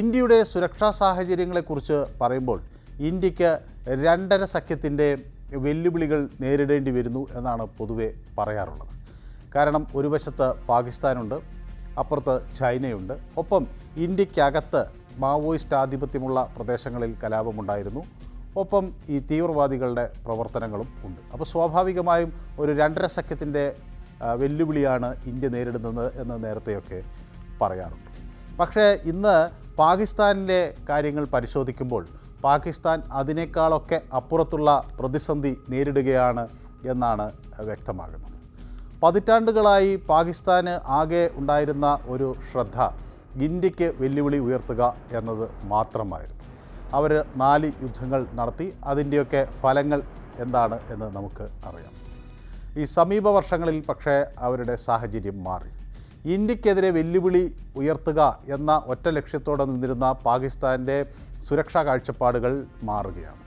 ഇന്ത്യയുടെ സുരക്ഷാ സാഹചര്യങ്ങളെക്കുറിച്ച് പറയുമ്പോൾ ഇന്ത്യയ്ക്ക് രണ്ടര സഖ്യത്തിന്റെ വെല്ലുവിളികൾ നേരിടേണ്ടി വരുന്നു എന്നാണ് പൊതുവെ പറയാറുള്ളത്. കാരണം ഒരു വശത്ത് പാകിസ്ഥാനുണ്ട് അപ്പുറത്ത് ചൈനയുണ്ട്. ഒപ്പം ഇന്ത്യക്കകത്ത് മാവോയിസ്റ്റ് ആധിപത്യമുള്ള പ്രദേശങ്ങളിൽ കലാപമുണ്ടായിരുന്നു. ഒപ്പം ഈ തീവ്രവാദികളുടെ പ്രവർത്തനങ്ങളും ഉണ്ട്. അപ്പോൾ സ്വാഭാവികമായും ഒരു രണ്ടര സഖ്യത്തിന്റെ വെല്ലുവിളിയാണ് ഇന്ത്യ നേരിടുന്നത് എന്ന് നേരത്തെയൊക്കെ പറയാറുണ്ട്. പക്ഷേ ഇന്ന് പാകിസ്ഥാനിലെ കാര്യങ്ങൾ പരിശോധിക്കുമ്പോൾ പാകിസ്ഥാൻ അതിനേക്കാളൊക്കെ അപ്പുറത്തുള്ള പ്രതിസന്ധി നേരിടുകയാണ് എന്നാണ് വ്യക്തമാകുന്നത്. പതിറ്റാണ്ടുകളായി പാകിസ്ഥാന് ആകെ ഉണ്ടായിരുന്ന ഒരു ശ്രദ്ധ ഇന്ത്യയ്ക്ക് വെല്ലുവിളി ഉയർത്തുക എന്നത് മാത്രമായിരുന്നു. അവർ നാല് യുദ്ധങ്ങൾ നടത്തി അതിന്റെയൊക്കെ ഫലങ്ങൾ എന്താണ് എന്ന് നമുക്ക് അറിയാം. ഈ സമീപ വർഷങ്ങളിൽ പക്ഷേ അവരുടെ സാഹചര്യം മാറി. ഇന്ത്യക്കെതിരെ വെല്ലുവിളി ഉയർത്തുക എന്ന ഒറ്റ ലക്ഷ്യത്തോടെ നിന്നിരുന്ന പാകിസ്ഥാന്റെ സുരക്ഷാ കാഴ്ചപ്പാടുകൾ മാറുകയാണ്.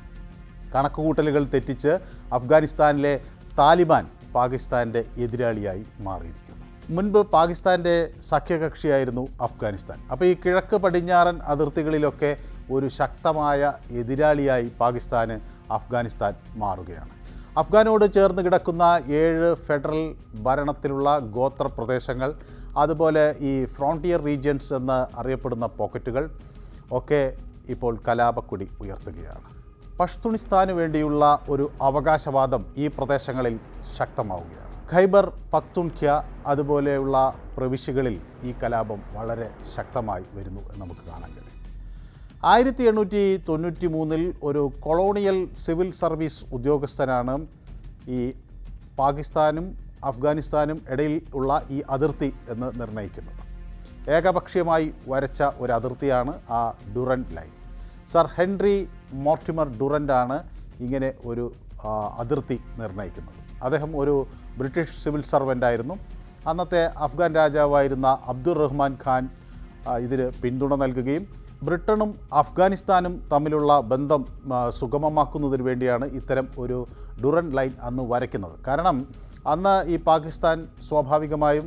കണക്കുകൂട്ടലുകൾ തെറ്റിച്ച് അഫ്ഗാനിസ്ഥാനിലെ താലിബാൻ പാകിസ്ഥാന്റെ എതിരാളിയായി മാറിയിരിക്കുന്നു. മുൻപ് പാകിസ്ഥാന്റെ സഖ്യകക്ഷിയായിരുന്നു അഫ്ഗാനിസ്ഥാൻ. അപ്പോൾ ഈ കിഴക്ക് പടിഞ്ഞാറൻ അതിർത്തികളിലൊക്കെ ഒരു ശക്തമായ എതിരാളിയായി പാകിസ്ഥാന് അഫ്ഗാനിസ്ഥാൻ മാറുകയാണ്. അഫ്ഗാനോട് ചേർന്ന് കിടക്കുന്ന ഏഴ് ഫെഡറൽ ഭരണത്തിലുള്ള ഗോത്ര പ്രദേശങ്ങൾ അതുപോലെ ഈ ഫ്രോണ്ടിയർ റീജിയൻസ് എന്ന് അറിയപ്പെടുന്ന പോക്കറ്റുകൾ ഒക്കെ ഇപ്പോൾ കലാപക്കുടി ഉയർത്തുകയാണ്. പഷ്തുണിസ്ഥാന് വേണ്ടിയുള്ള ഒരു അവകാശവാദം ഈ പ്രദേശങ്ങളിൽ ശക്തമാവുകയാണ്. ഖൈബർ പക്തുൺഖ്യ അതുപോലെയുള്ള പ്രവിശ്യകളിൽ ഈ കലാപം വളരെ ശക്തമായി വരുന്നു എന്ന് നമുക്ക് കാണാൻ കഴിയും. ആയിരത്തി എണ്ണൂറ്റി തൊണ്ണൂറ്റി മൂന്നിൽ ഒരു കൊളോണിയൽ സിവിൽ സർവീസ് ഉദ്യോഗസ്ഥനാണ് ഈ പാകിസ്ഥാനും അഫ്ഗാനിസ്ഥാനും ഇടയിൽ ഉള്ള ഈ അതിർത്തി എന്ന് നിർണയിക്കുന്നത് ഏകപക്ഷീയമായി വരച്ച ഒരു അതിർത്തിയാണ് ആ Durand line. Sir Henry Mortimer ഡുറന്റാണ് ഇങ്ങനെ ഒരു അതിർത്തി നിർണയിക്കുന്നത്. അദ്ദേഹം ഒരു ബ്രിട്ടീഷ് സിവിൽ സർവന്റ് ആയിരുന്നു അന്നത്തെ അഫ്ഗാൻ രാജാവായിരുന്ന അബ്ദുർ റഹ്മാൻ ഖാൻ ഇതിന് പിന്തുണ നൽകുകയും ബ്രിട്ടനും അഫ്ഗാനിസ്ഥാനും തമ്മിലുള്ള ബന്ധം സുഗമമാക്കുന്നതിന് വേണ്ടിയാണ് ഇത്തരം ഒരു ഡുറൻ ലൈൻ അന്ന് വരയ്ക്കുന്നത്. കാരണം അന്ന് ഈ പാകിസ്ഥാൻ സ്വാഭാവികമായും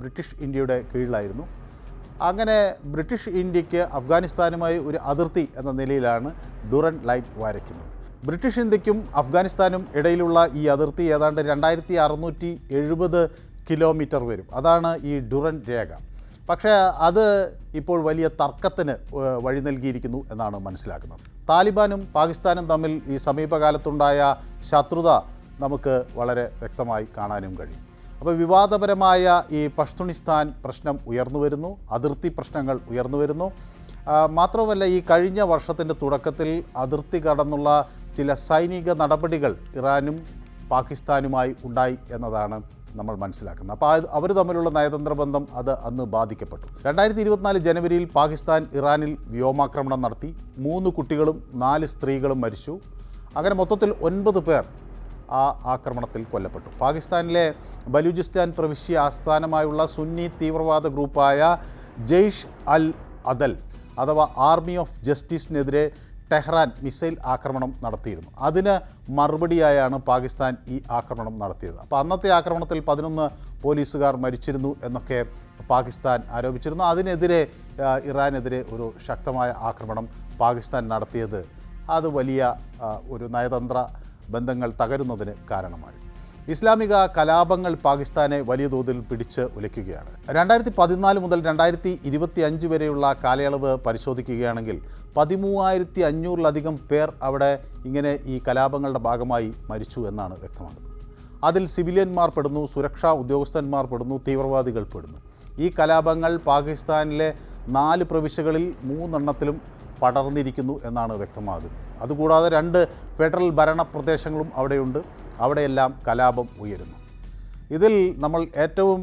ബ്രിട്ടീഷ് ഇന്ത്യയുടെ കീഴിലായിരുന്നു. അങ്ങനെ ബ്രിട്ടീഷ് ഇന്ത്യയ്ക്ക് അഫ്ഗാനിസ്ഥാനുമായി ഒരു അതിർത്തി എന്ന നിലയിലാണ് ഡുറൻ ലൈൻ വരയ്ക്കുന്നത് ബ്രിട്ടീഷ് ഇന്ത്യക്കും അഫ്ഗാനിസ്ഥാനും ഇടയിലുള്ള ഈ അതിർത്തി ഏതാണ്ട് രണ്ടായിരത്തി അറുന്നൂറ്റി എഴുപത് കിലോമീറ്റർ വരും. അതാണ് ഈ ഡുറൻ രേഖ. പക്ഷേ അത് ഇപ്പോൾ വലിയ തർക്കത്തിന് വഴി നൽകിയിരിക്കുന്നു എന്നാണ് മനസ്സിലാക്കുന്നത്. താലിബാനും പാകിസ്ഥാനും തമ്മിൽ ഈ സമീപകാലത്തുണ്ടായ ശത്രുത നമുക്ക് വളരെ വ്യക്തമായി കാണാനും കഴിയും. അപ്പോൾ വിവാദപരമായ ഈ പഷ്തുണിസ്ഥാൻ പ്രശ്നം ഉയർന്നു വരുന്നു അതിർത്തി പ്രശ്നങ്ങൾ ഉയർന്നു വരുന്നു. മാത്രവുമല്ല ഈ കഴിഞ്ഞ വർഷത്തിന്റെ തുടക്കത്തിൽ അതിർത്തി കടന്നുള്ള ചില സൈനിക നടപടികൾ ഇറാനും പാകിസ്ഥാനുമായി ഉണ്ടായി എന്നതാണ് നമ്മൾ മനസ്സിലാക്കുന്നത്. അപ്പോൾ അവർ തമ്മിലുള്ള നയതന്ത്ര ബന്ധം അത് അന്ന് ബാധിക്കപ്പെട്ടു. രണ്ടായിരത്തി ഇരുപത്തിനാല് ജനുവരിയിൽ പാകിസ്ഥാൻ ഇറാനിൽ വ്യോമാക്രമണം നടത്തി. മൂന്ന് കുട്ടികളും നാല് സ്ത്രീകളും മരിച്ചു. അങ്ങനെ മൊത്തത്തിൽ ഒൻപത് പേർ ആ ആക്രമണത്തിൽ കൊല്ലപ്പെട്ടു. പാകിസ്ഥാനിലെ ബലൂചിസ്ഥാൻ പ്രവിശ്യ ആസ്ഥാനമായുള്ള സുന്നി തീവ്രവാദ ഗ്രൂപ്പായ ജെയ്ഷ് അൽ അദൽ അഥവാ ആർമി ഓഫ് ജസ്റ്റിസിനെതിരെ ടെഹ്റാൻ മിസൈൽ ആക്രമണം നടത്തിയിരുന്നു. അതിന് മറുപടിയായാണ് പാകിസ്ഥാൻ ഈ ആക്രമണം നടത്തിയത്. അപ്പോൾ അന്നത്തെ ആക്രമണത്തിൽ പതിനൊന്ന് പോലീസുകാർ മരിച്ചിരുന്നു എന്നൊക്കെ പാകിസ്ഥാൻ ആരോപിച്ചിരുന്നു. അതിനെതിരെ ഇറാനെതിരെ ഒരു ശക്തമായ ആക്രമണം പാകിസ്ഥാൻ നടത്തിയത്. അത് വലിയ ഒരു നയതന്ത്ര ബന്ധങ്ങൾ തകരുന്നതിന് കാരണമായി. ഇസ്ലാമിക കലാപങ്ങൾ പാകിസ്ഥാനെ വലിയ തോതിൽ പിടിച്ച് ഉലയ്ക്കുകയാണ്. രണ്ടായിരത്തി പതിനാല് മുതൽ രണ്ടായിരത്തി ഇരുപത്തി അഞ്ച് വരെയുള്ള കാലയളവ് പരിശോധിക്കുകയാണെങ്കിൽ പതിമൂവായിരത്തി അഞ്ഞൂറിലധികം പേർ അവിടെ ഇങ്ങനെ ഈ കലാപങ്ങളുടെ ഭാഗമായി മരിച്ചു എന്നാണ് വ്യക്തമാകുന്നത്. അതിൽ സിവിലിയന്മാർ പെടുന്നു സുരക്ഷാ ഉദ്യോഗസ്ഥന്മാർ പെടുന്നു തീവ്രവാദികൾ പെടുന്നു. ഈ കലാപങ്ങൾ പാകിസ്ഥാനിലെ നാല് പ്രവിശ്യകളിൽ മൂന്നെണ്ണത്തിലും പടർന്നിരിക്കുന്നു എന്നാണ് വ്യക്തമാകുന്നത്. അതുകൂടാതെ രണ്ട് ഫെഡറൽ ഭരണ പ്രദേശങ്ങളും അവിടെയുണ്ട്. അവിടെയെല്ലാം കലാപം ഉയരുന്നു. ഇതിൽ നമ്മൾ ഏറ്റവും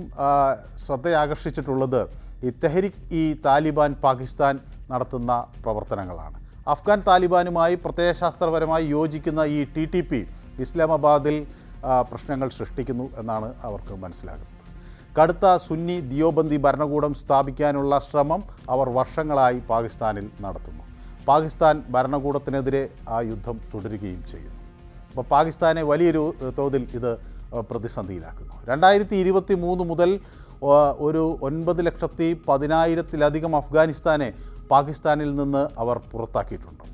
ശ്രദ്ധയാകർഷിച്ചിട്ടുള്ളത് ഈ തെഹരിക് ഇ താലിബാൻ പാകിസ്ഥാൻ നടത്തുന്ന പ്രവർത്തനങ്ങളാണ്. അഫ്ഗാൻ താലിബാനുമായി പ്രത്യയശാസ്ത്രപരമായി യോജിക്കുന്ന ഈ ടി ടി പി ഇസ്ലാമാബാദിൽ പ്രശ്നങ്ങൾ സൃഷ്ടിക്കുന്നു എന്നാണ് അവർക്ക് മനസ്സിലാകുന്നത്. കടുത്ത സുന്നി ദിയോബന്ദി ഭരണകൂടം സ്ഥാപിക്കാനുള്ള ശ്രമം അവർ വർഷങ്ങളായി പാകിസ്ഥാനിൽ നടത്തുന്നു. പാകിസ്ഥാൻ ഭരണകൂടത്തിനെതിരെ ആ യുദ്ധം തുടരുകയും ചെയ്യുന്നു. അപ്പോൾ പാകിസ്ഥാനെ വലിയൊരു തോതിൽ ഇത് പ്രതിസന്ധിയിലാക്കുന്നു. രണ്ടായിരത്തി ഇരുപത്തി മൂന്ന് മുതൽ ഒരു ഒൻപത് ലക്ഷത്തി പതിനായിരത്തിലധികം അഫ്ഗാനിസ്ഥാനെ പാകിസ്ഥാനിൽ നിന്ന് അവർ പുറത്താക്കിയിട്ടുണ്ട്.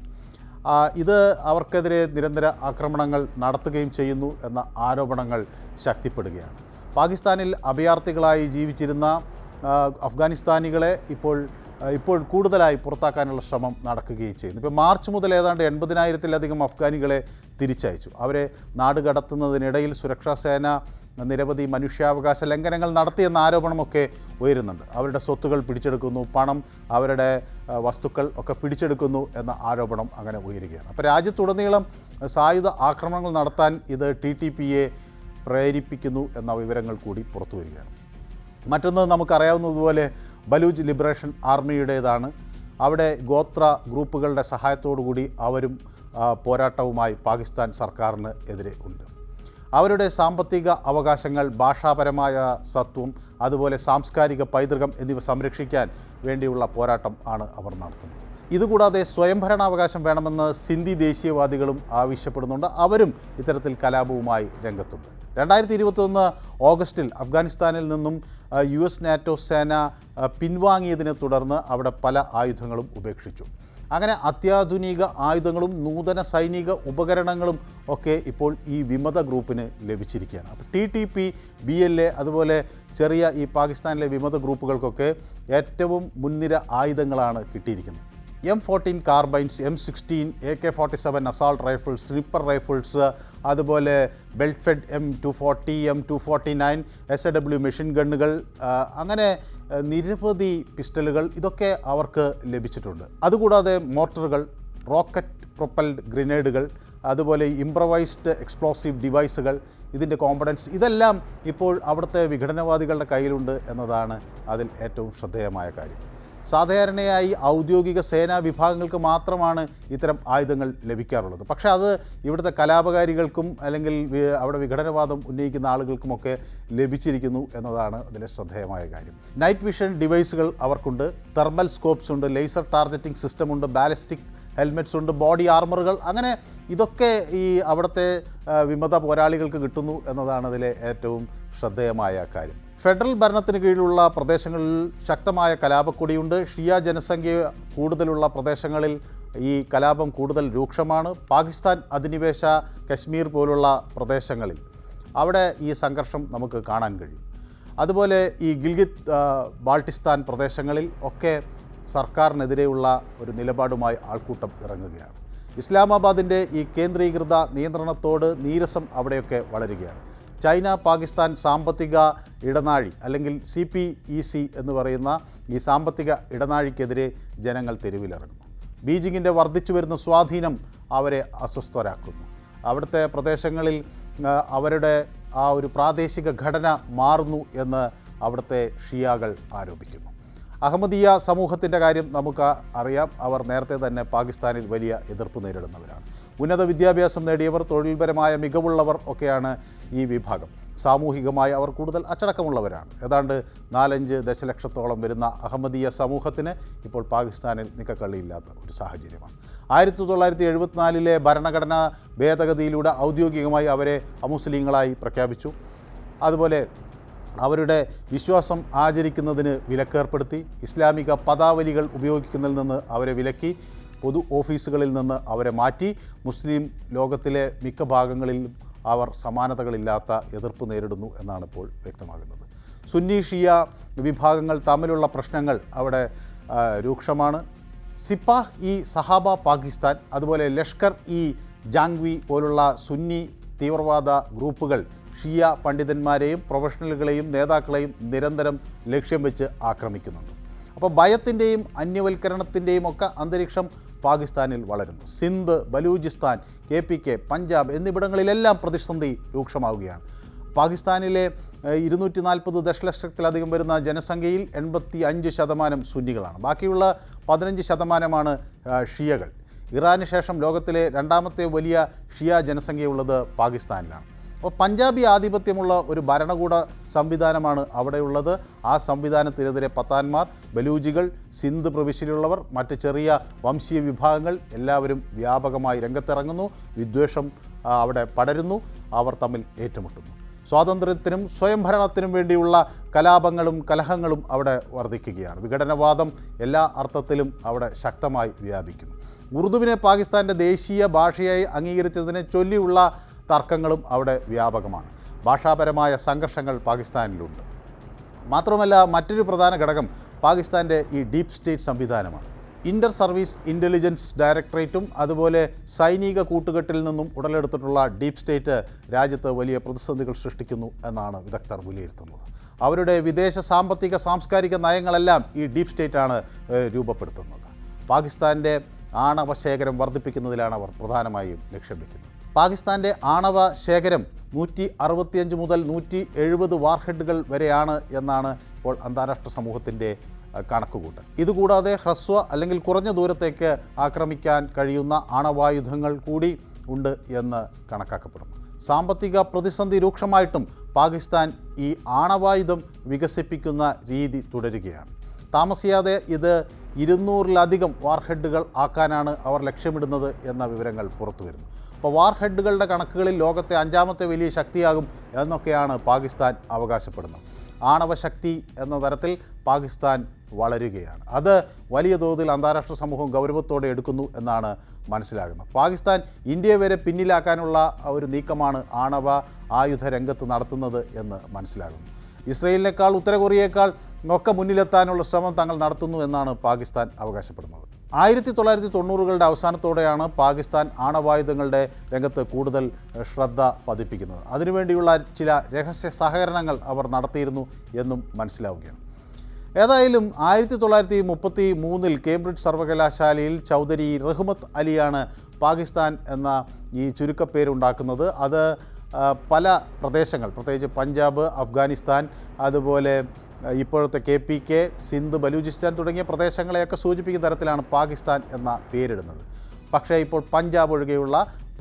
ഇത് അവർക്കെതിരെ നിരന്തര ആക്രമണങ്ങൾ നടത്തുകയും ചെയ്യുന്നു എന്ന ആരോപണങ്ങൾ ശക്തിപ്പെടുകയാണ്. പാകിസ്ഥാനിൽ അഭയാർത്ഥികളായി ജീവിച്ചിരുന്ന അഫ്ഗാനിസ്ഥാനികളെ ഇപ്പോൾ ഇപ്പോൾ കൂടുതലായി പുറത്താക്കാനുള്ള ശ്രമം നടക്കുകയും ചെയ്യുന്നു. ഇപ്പോൾ മാർച്ച് മുതൽ ഏതാണ്ട് എൺപതിനായിരത്തിലധികം അഫ്ഗാനികളെ തിരിച്ചയച്ചു. അവരെ നാട് കടത്തുന്നതിനിടയിൽ സുരക്ഷാ സേന നിരവധി മനുഷ്യാവകാശ ലംഘനങ്ങൾ നടത്തിയെന്ന ആരോപണമൊക്കെ ഉയരുന്നുണ്ട്. അവരുടെ സ്വത്തുകൾ പിടിച്ചെടുക്കുന്നു പണം അവരുടെ വസ്തുക്കൾ ഒക്കെ പിടിച്ചെടുക്കുന്നു എന്ന ആരോപണം അങ്ങനെ ഉയരുകയാണ്. അപ്പോൾ രാജ്യത്തുടനീളം സായുധ ആക്രമണങ്ങൾ നടത്താൻ ഇത് ടി ടി പിയെ പ്രേരിപ്പിക്കുന്നു എന്ന വിവരങ്ങൾ കൂടി പുറത്തു വരികയാണ്. മറ്റൊന്ന് നമുക്കറിയാവുന്നതുപോലെ ബലൂജ് ലിബറേഷൻ ആർമിയുടേതാണ്. അവിടെ ഗോത്ര ഗ്രൂപ്പുകളുടെ കൂടി അവരും പോരാട്ടവുമായി പാകിസ്ഥാൻ സർക്കാരിന് എതിരെ ഉണ്ട്. അവരുടെ സാമ്പത്തിക അവകാശങ്ങൾ ഭാഷാപരമായ സത്വം അതുപോലെ സാംസ്കാരിക പൈതൃകം എന്നിവ സംരക്ഷിക്കാൻ വേണ്ടിയുള്ള പോരാട്ടം ആണ് അവർ നടത്തുന്നത്. ഇതുകൂടാതെ സ്വയംഭരണാവകാശം വേണമെന്ന് സിന്ധി ദേശീയവാദികളും ആവശ്യപ്പെടുന്നുണ്ട്. അവരും ഇത്തരത്തിൽ കലാപവുമായി രംഗത്തുണ്ട്. രണ്ടായിരത്തി ഇരുപത്തൊന്ന് ഓഗസ്റ്റിൽ അഫ്ഗാനിസ്ഥാനിൽ നിന്നും യു എസ് നാറ്റോ സേന പിൻവാങ്ങിയതിനെ തുടർന്ന് അവിടെ പല ആയുധങ്ങളും ഉപേക്ഷിച്ചു. അങ്ങനെ അത്യാധുനിക ആയുധങ്ങളും നൂതന സൈനിക ഉപകരണങ്ങളും ഒക്കെ ഇപ്പോൾ ഈ വിമത ഗ്രൂപ്പിന് ലഭിച്ചിരിക്കുകയാണ്. അപ്പോൾ T T P B L A അതുപോലെ ചെറിയ ഈ പാകിസ്ഥാനിലെ വിമത ഗ്രൂപ്പുകൾക്കൊക്കെ ഏറ്റവും മുൻനിര ആയുധങ്ങളാണ് കിട്ടിയിരിക്കുന്നത്. M fourteen carbines M sixteen A K forty seven assault rifles sniper rifles അതുപോലെ belt fed M two forty M two forty nine S A W machine ഗണ്ണുകൾ അങ്ങനെ ആ, നിരവധി പിസ്റ്റലുകൾ ഇതൊക്കെ അവർക്ക് ലഭിച്ചിട്ടുണ്ട്. അതുകൂടാതെ മോട്ടറുകൾ റോക്കറ്റ് പ്രൊപ്പൽഡ് ഗ്രനേഡുകൾ അതുപോലെ ഇംപ്രവൈസ്ഡ് എക്സ്പ്ലോസീവ് ഡിവൈസുകൾ ഇതിന്റെ കോമ്പണൻസ് ഇതെല്ലാം ഇപ്പോൾ അവിടുത്തെ വിഘടനവാദികളുടെ കയ്യിലുണ്ട് എന്നതാണ് അതിൽ ഏറ്റവും ശ്രദ്ധേയമായ കാര്യം. സാധാരണയായി ഔദ്യോഗിക സേനാ വിഭാഗങ്ങൾക്ക് മാത്രമാണ് ഇത്തരം ആയുധങ്ങൾ ലഭിക്കാറുള്ളത്. പക്ഷേ അത് ഇവിടുത്തെ കലാപകാരികൾക്കും അല്ലെങ്കിൽ അവിടെ വിഘടനവാദം ഉന്നയിക്കുന്ന ആളുകൾക്കുമൊക്കെ ലഭിച്ചിരിക്കുന്നു എന്നതാണ് അതിലെ ശ്രദ്ധേയമായ കാര്യം. നൈറ്റ് വിഷൻ ഡിവൈസുകൾ അവർക്കുണ്ട്. തെർമൽ സ്കോപ്സ് ഉണ്ട്. ലേസർ ടാർഗറ്റിംഗ് സിസ്റ്റം ഉണ്ട്. ബാലിസ്റ്റിക് ഹെൽമെറ്റ്സ് ഉണ്ട്. ബോഡി ആർമറുകൾ അങ്ങനെ ഇതൊക്കെ ഈ അവിടുത്തെ വിമത പോരാളികൾക്ക് കിട്ടുന്നു എന്നതാണ് അതിലെ ഏറ്റവും ശ്രദ്ധേയമായ കാര്യം. ഫെഡറൽ ഭരണത്തിന് കീഴിലുള്ള പ്രദേശങ്ങളിൽ ശക്തമായ കലാപക്കൊടിയുണ്ട്. ഷിയ ജനസംഖ്യ കൂടുതലുള്ള പ്രദേശങ്ങളിൽ ഈ കലാപം കൂടുതൽ രൂക്ഷമാണ്. പാകിസ്ഥാൻ അധിനിവേശ കശ്മീർ പോലുള്ള പ്രദേശങ്ങളിൽ അവിടെ ഈ സംഘർഷം നമുക്ക് കാണാൻ കഴിയും. അതുപോലെ ഈ ഗിൽഗിത് ബാൾട്ടിസ്ഥാൻ പ്രദേശങ്ങളിൽ ഒക്കെ സർക്കാരിനെതിരെയുള്ള ഒരു നിലപാടുമായി ആൾക്കൂട്ടം ഇറങ്ങുകയാണ്. ഇസ്ലാമാബാദിന്റെ ഈ കേന്ദ്രീകൃത നിയന്ത്രണത്തോട് നീരസം അവിടെയൊക്കെ വളരുകയാണ്. ചൈന പാകിസ്ഥാൻ സാമ്പത്തിക ഇടനാഴി അല്ലെങ്കിൽ സി പി ഇ സി എന്ന് പറയുന്ന ഈ സാമ്പത്തിക ഇടനാഴിക്കെതിരെ ജനങ്ങൾ തെരുവിലിറങ്ങുന്നു. ബീജിങ്ങിന്റെ വർദ്ധിച്ചു വരുന്ന സ്വാധീനം അവരെ അസ്വസ്ഥരാക്കുന്നു. അവിടുത്തെ പ്രദേശങ്ങളിൽ അവരുടെ ആ ഒരു പ്രാദേശിക ഘടന മാറുന്നു എന്ന് അവിടുത്തെ ഷിയാകൾ ആരോപിക്കുന്നു. അഹമ്മദീയ സമൂഹത്തിന്റെ കാര്യം നമുക്ക് അറിയാം. അവർ നേരത്തെ തന്നെ പാകിസ്ഥാനിൽ വലിയ എതിർപ്പ് നേരിടുന്നവരാണ്. ഉന്നത വിദ്യാഭ്യാസം നേടിയവർ തൊഴിൽപരമായ മികവുള്ളവർ ഒക്കെയാണ് ഈ വിഭാഗം. സാമൂഹികമായി അവർ കൂടുതൽ അച്ചടക്കമുള്ളവരാണ്. ഏതാണ്ട് നാലഞ്ച് ദശലക്ഷത്തോളം വരുന്ന അഹമ്മദീയ സമൂഹത്തിന് ഇപ്പോൾ പാകിസ്ഥാനിൽ നിക്കക്കള്ളിയില്ലാത്ത ഒരു സാഹചര്യമാണ്. ആയിരത്തി തൊള്ളായിരത്തി എഴുപത്തിനാലിലെ ഭരണഘടനാ ഭേദഗതിയിലൂടെ ഔദ്യോഗികമായി അവരെ അമുസ്ലിങ്ങളായി പ്രഖ്യാപിച്ചു. അതുപോലെ അവരുടെ വിശ്വാസം ആചരിക്കുന്നതിന് വിലക്കേർപ്പെടുത്തി. ഇസ്ലാമിക പദാവലികൾ ഉപയോഗിക്കുന്നതിൽ നിന്ന് അവരെ വിലക്കി. പൊതു ഓഫീസുകളിൽ നിന്ന് അവരെ മാറ്റി മുസ്ലിം ലോകത്തിലെ മിക്ക ഭാഗങ്ങളിലും അവർ സമാനതകളില്ലാത്ത എതിർപ്പ് നേരിടുന്നു എന്നാണ് ഇപ്പോൾ വ്യക്തമാകുന്നത്. സുന്നി ഷിയ വിഭാഗങ്ങൾ തമ്മിലുള്ള പ്രശ്നങ്ങൾ അവിടെ രൂക്ഷമാണ്. സിപ്പാഹ് ഇ സഹാബ പാകിസ്ഥാൻ അതുപോലെ ലഷ്കർ ഇ ജാങ്വി പോലുള്ള സുന്നി തീവ്രവാദ ഗ്രൂപ്പുകൾ ഷിയ പണ്ഡിതന്മാരെയും പ്രൊഫഷണലുകളെയും നേതാക്കളെയും നിരന്തരം ലക്ഷ്യം വെച്ച് ആക്രമിക്കുന്നുണ്ട്. അപ്പോൾ ഭയത്തിന്റെയും അന്യവൽക്കരണത്തിന്റെയും ഒക്കെ അന്തരീക്ഷം പാകിസ്ഥാനിൽ വളരുന്നു. Sindh Balochistan K P K Punjab എന്നിവിടങ്ങളിലെല്ലാം പ്രതിസന്ധി രൂക്ഷമാവുകയാണ്. പാകിസ്ഥാനിലെ ഇരുന്നൂറ്റി നാൽപ്പത് ദശലക്ഷത്തിലധികം വരുന്ന ജനസംഖ്യയിൽ എൺപത്തി അഞ്ച് ശതമാനം സുന്നികളാണ്. ബാക്കിയുള്ള പതിനഞ്ച് ശതമാനമാണ് ഷിയകൾ. ഇറാന് ശേഷം ലോകത്തിലെ രണ്ടാമത്തെ വലിയ ഷിയ ജനസംഖ്യയുള്ളത് പാകിസ്ഥാനിലാണ്. അപ്പോൾ പഞ്ചാബി ആധിപത്യമുള്ള ഒരു ഭരണകൂട സംവിധാനമാണ് അവിടെയുള്ളത്. ആ സംവിധാനത്തിനെതിരെ പത്താന്മാർ ബലൂജികൾ സിന്ധ് പ്രവിശ്യയിലുള്ളവർ മറ്റ് ചെറിയ വംശീയ വിഭാഗങ്ങൾ എല്ലാവരും വ്യാപകമായി രംഗത്തിറങ്ങുന്നു. വിദ്വേഷം അവിടെ പടരുന്നു. അവർ തമ്മിൽ ഏറ്റുമുട്ടുന്നു. സ്വാതന്ത്ര്യത്തിനും സ്വയംഭരണത്തിനും വേണ്ടിയുള്ള കലാപങ്ങളും കലഹങ്ങളും അവിടെ വർദ്ധിക്കുകയാണ്. വിഘടനവാദം എല്ലാ അർത്ഥത്തിലും അവിടെ ശക്തമായി വ്യാപിക്കുന്നു. ഉറുദുവിനെ പാകിസ്ഥാന്റെ ദേശീയ ഭാഷയായി അംഗീകരിച്ചതിനെ ചൊല്ലിയുള്ള തർക്കങ്ങളും അവിടെ വ്യാപകമാണ്. ഭാഷാപരമായ സംഘർഷങ്ങൾ പാകിസ്ഥാനിലുണ്ട്. മാത്രമല്ല മറ്റൊരു പ്രധാന ഘടകം പാകിസ്ഥാന്റെ ഈ ഡീപ് സ്റ്റേറ്റ് സംവിധാനമാണ്. ഇന്റർ സർവീസ് ഇന്റലിജൻസ് ഡയറക്ടറേറ്റും അതുപോലെ സൈനിക കൂട്ടുകെട്ടിൽ നിന്നും ഉടലെടുത്തിട്ടുള്ള ഡീപ് സ്റ്റേറ്റ് രാജ്യത്ത് വലിയ പ്രതിസന്ധികൾ സൃഷ്ടിക്കുന്നു എന്നാണ് വിദഗ്ധർ വിലയിരുത്തുന്നത്. അവരുടെ വിദേശ സാമ്പത്തിക സാംസ്കാരിക നയങ്ങളെല്ലാം ഈ ഡീപ് സ്റ്റേറ്റാണ് രൂപപ്പെടുത്തുന്നത്. പാകിസ്ഥാന്റെ ആണവശേഖരം വർദ്ധിപ്പിക്കുന്നതിലാണ് അവർ പ്രധാനമായും ലക്ഷ്യം വയ്ക്കുന്നത് പാകിസ്ഥാന്റെ ആണവ ശേഖരം നൂറ്റി അറുപത്തിയഞ്ച് മുതൽ നൂറ്റി എഴുപത് വാർഹെഡുകൾ വരെയാണ് എന്നാണ് ഇപ്പോൾ അന്താരാഷ്ട്ര സമൂഹത്തിന്റെ കണക്കുകൂട്ട് ഇതുകൂടാതെ ഹ്രസ്വ അല്ലെങ്കിൽ കുറഞ്ഞ ദൂരത്തേക്ക് ആക്രമിക്കാൻ കഴിയുന്ന ആണവായുധങ്ങൾ കൂടി ഉണ്ട് എന്ന് കണക്കാക്കപ്പെടുന്നു. സാമ്പത്തിക പ്രതിസന്ധി രൂക്ഷമായിട്ടും പാകിസ്ഥാൻ ഈ ആണവായുധം വികസിപ്പിക്കുന്ന രീതി തുടരുകയാണ്. താമസിയാതെ ഇത് ഇരുന്നൂറിലധികം വാർഹെഡുകൾ ആക്കാനാണ് അവർ ലക്ഷ്യമിടുന്നത് എന്ന വിവരങ്ങൾ പുറത്തു വരുന്നു അപ്പോൾ വാർഹെഡുകളുടെ കണക്കുകളിൽ ലോകത്തെ അഞ്ചാമത്തെ വലിയ ശക്തിയാകും എന്നൊക്കെയാണ് പാകിസ്ഥാൻ അവകാശപ്പെടുന്നത്. ആണവശക്തി എന്ന തരത്തിൽ പാകിസ്ഥാൻ വളരുകയാണ്. അത് വലിയ തോതിൽ അന്താരാഷ്ട്ര സമൂഹം ഗൗരവത്തോടെ എടുക്കുന്നു എന്നാണ് മനസ്സിലാകുന്നത്. പാകിസ്ഥാൻ ഇന്ത്യയെ വരെ പിന്നിലാക്കാനുള്ള ഒരു നീക്കമാണ് ആണവ ആയുധ രംഗത്ത് നടത്തുന്നത് എന്ന് മനസ്സിലാകുന്നു. ഇസ്രയേലിനേക്കാൾ ഉത്തര കൊറിയയേക്കാൾ ഒക്കെ മുന്നിലെത്താനുള്ള ശ്രമം തങ്ങൾ നടത്തുന്നു എന്നാണ് പാകിസ്ഥാൻ അവകാശപ്പെടുന്നത്. ആയിരത്തി തൊള്ളായിരത്തി തൊണ്ണൂറുകളുടെ അവസാനത്തോടെയാണ് പാകിസ്ഥാൻ ആണവായുധങ്ങളുടെ രംഗത്ത് കൂടുതൽ ശ്രദ്ധ പതിപ്പിക്കുന്നത്. അതിനുവേണ്ടിയുള്ള ചില രഹസ്യ സഹകരണങ്ങൾ അവർ നടത്തിയിരുന്നു എന്നും മനസ്സിലാവുകയാണ്. ഏതായാലും ആയിരത്തി തൊള്ളായിരത്തി മുപ്പത്തി മൂന്നിൽ കേംബ്രിഡ്ജ് സർവകലാശാലയിൽ ചൗധരി റഹ്മത്ത് അലിയാണ് പാകിസ്ഥാൻ എന്ന ഈ ചുരുക്കപ്പേരുണ്ടാക്കുന്നത്. അത് പല പ്രദേശങ്ങൾ പ്രത്യേകിച്ച് പഞ്ചാബ് അഫ്ഗാനിസ്ഥാൻ അതുപോലെ ഇപ്പോഴത്തെ K P K Sindh Balochistan തുടങ്ങിയ പ്രദേശങ്ങളെയൊക്കെ സൂചിപ്പിക്കുന്ന തരത്തിലാണ് പാകിസ്ഥാൻ എന്ന പേരിടുന്നത്. പക്ഷേ ഇപ്പോൾ പഞ്ചാബ് ഒഴികെയുള്ള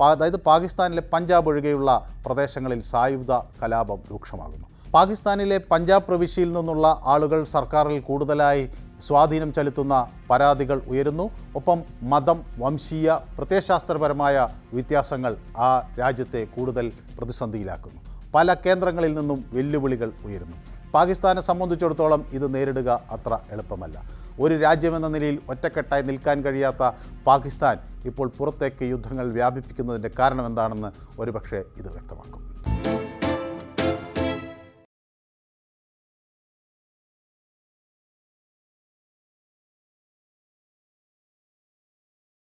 അതായത് പാകിസ്ഥാനിലെ പഞ്ചാബ് ഒഴികെയുള്ള പ്രദേശങ്ങളിൽ സായുധ കലാപം രൂക്ഷമാകുന്നു. പാകിസ്ഥാനിലെ പഞ്ചാബ് പ്രവിശ്യയിൽ നിന്നുള്ള ആളുകൾ സർക്കാരിൽ കൂടുതലായി സ്വാധീനം ചെലുത്തുന്ന പരാതികൾ ഉയരുന്നു. ഒപ്പം മതം വംശീയ പ്രത്യയശാസ്ത്രപരമായ വ്യത്യാസങ്ങൾ ആ രാജ്യത്തെ കൂടുതൽ പ്രതിസന്ധിയിലാക്കുന്നു. പല കേന്ദ്രങ്ങളിൽ നിന്നും വെല്ലുവിളികൾ ഉയരുന്നു. പാകിസ്ഥാനെ സംബന്ധിച്ചിടത്തോളം ഇത് നേരിടുക അത്ര എളുപ്പമല്ല. ഒരു രാജ്യമെന്ന നിലയിൽ ഒറ്റക്കെട്ടായി നിൽക്കാൻ കഴിയാത്ത പാകിസ്ഥാൻ ഇപ്പോൾ പുറത്തേക്ക് യുദ്ധങ്ങൾ വ്യാപിപ്പിക്കുന്നതിന്റെ കാരണം എന്താണെന്ന് ഒരുപക്ഷെ ഇത് വ്യക്തമാക്കും.